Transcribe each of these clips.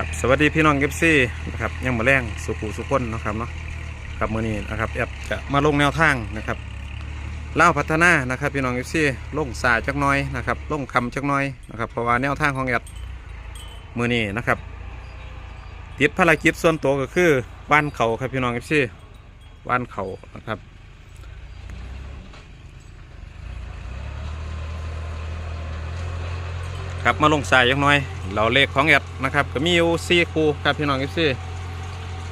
ครับสวัสดีพี่น้องเอฟซีนะครับยังมาแรงสุขุสุขคนนะครับเนาะครับมือนี้นะครับแอปจะมาลงแนวทางนะครับเล่าพัฒนานะครับพี่น้องเอฟซีลงสายจักน้อยนะครับลงคำจักน้อยนะครับเพราะว่าแนวทางของแอปมื้อนี้นะครับติดภารกิจส่วนตัวก็คือว่านเขาครับพี่น้องเอฟซีว่านเขานะครับ ครับมาลงสายยังน้อย เราเลขของแอดนะครับก็มีอยู่สี่คูครับพี่น้องเอฟซี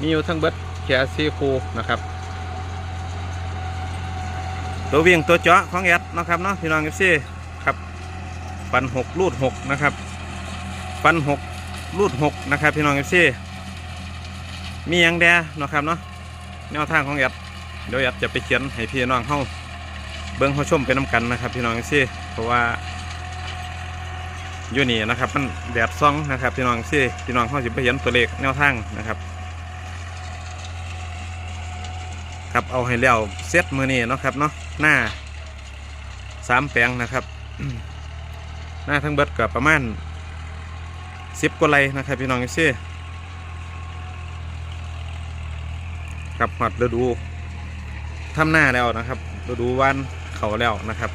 มีอยู่ทั้งเบิดแค่สี่คูนะครับตัววิ่งตัวเจาะของแอดนะครับเนาะพี่น้องเอฟซีครับฟันหกรูดหกนะครับฟันหกรูดหกนะครับพี่น้องเอฟซีมียังแดนะครับเนาะแนวทางของแอดเดี๋ยวแอดจะไปเขียนให้พี่น้องเฮาเบิ้งเฮาชมไปน้กันนะครับ พี่น้องเอฟซีเพราะว่า อยู่นี่นะครับ มันแดดซ่องนะครับพี่น้องสิพี่น้องเขาสิไปเห็นตัวเลขแนวทางนะครับครับเอาให้แล้วเซตมือนี้เนะครับเนาะหน้าสามแปลงนะครับ หน้าทั้งเบิดกับประมาณสิบกว่าไรนะครับพี่น้องสิครับหอดฤดูทำหน้าแล้วนะครับฤดูวานเขาแล้วนะครับ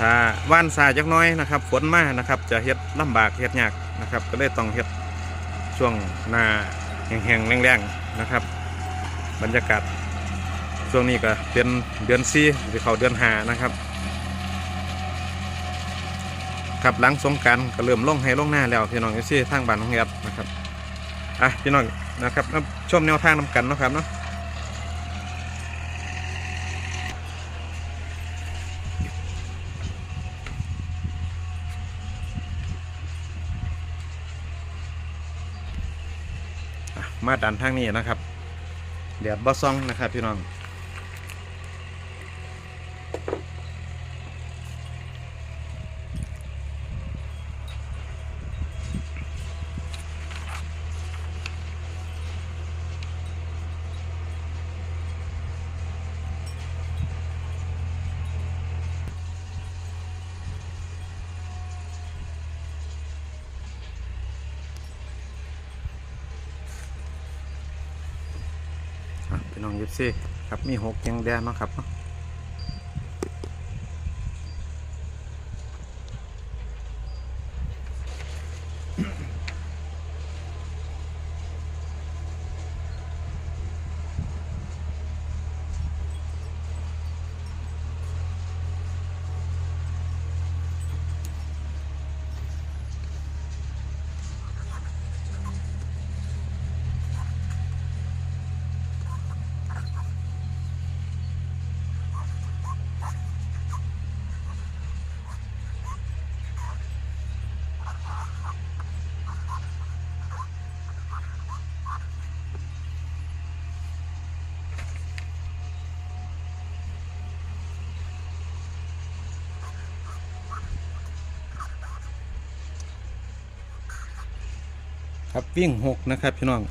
ถ้าว่านสายจักน้อยนะครับฝนมากนะครับ จะเฮ็ดลำบากเฮ็ดยากนะครับ ก็เลยต้องเฮ็ดช่วงหน้าแห้งๆแรงๆนะครับ บรรยากาศช่วงนี้ก็เป็นเดือนซีหรือเขาเดือนหานะครับครับหลังสงการก็เริ่มลงให้ลงหน้าแล้วพี่น้องเอซี่ทางบ้านของแอดนะครับอะพี่น้องนะครับชมแนวทางนำกันนะครับเนาะ มาดันทางนี้นะครับเดี๋ยวบอซองนะครับพี่น้อง พี่น้องยิบซี่ครับมีหกยังแดงนะครับ ครับวิ่งหกนะครับพี่น้อง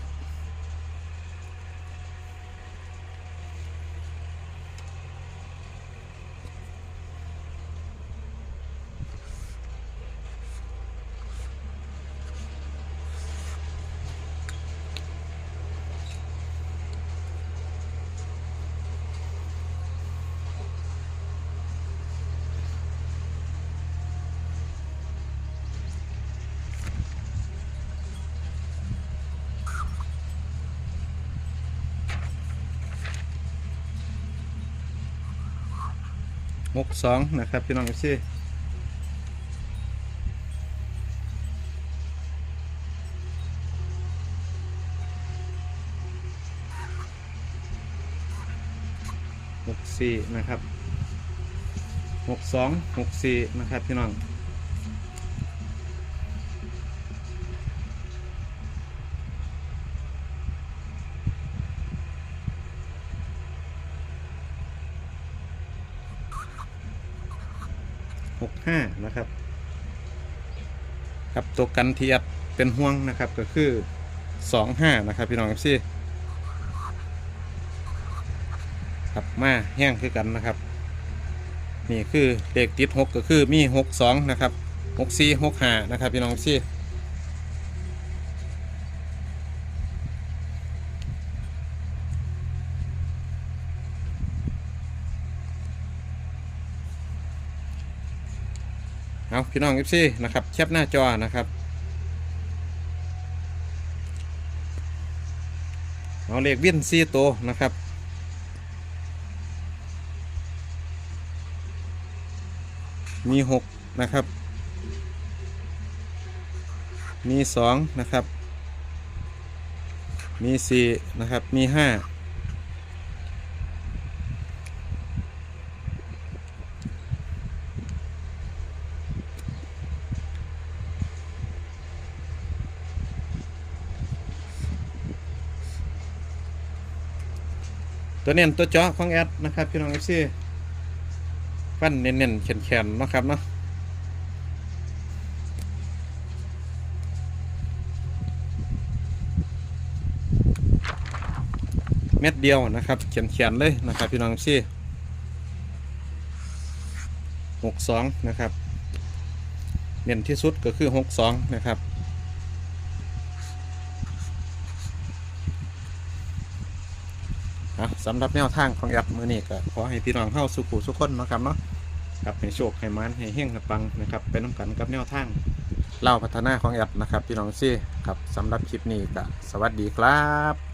หกสองนะครับพี่น้องเอฟซีหกสี่นะครับหกสองหกสี่นะครับพี่น้อง กห้านะครับครับตัวกันเทียดเป็นห่วงนะครับก็คือสองห้านะครับพี่น้องครับซี่ครับมาแห้งคือกันนะครับ นี่คือเลขติดหกก็คือมีหกสองนะครับหกสี่หกห้านะครับพี่น้องครับซี่ เอาพี่น้องเอฟซีนะครับแคปหน้าจอนะครับเอาเลขวิ่นซีโตนะครับมีหกนะครับ มีสองนะครับ มีสี่นะครับ มีห้า ตัวเน้นตัวเจาะของแอดนะครับพี่น้องเอฟซีฟันเน้นๆแข็งๆเนะครับเนาะเม็ดเดียวนะครับเขียนเขียนๆเลยนะครับพี่น้องซี่หกสองนะครับ เน้นที่สุดก็คือหกสองนะครับ นะสำหรับแนวทางของแอปมือนี้ก็ขอให้พี่น้องเข้าสุขุสุขคนนะครับเนาะครับให้โชคให้มันให้เฮงให้ปังนะครับไปน้ำกันกับแนวทางเล่าพัฒนาของแอปนะครับ พี่น้องซี่ครับสำหรับคลิปนี้ก็สวัสดีครับ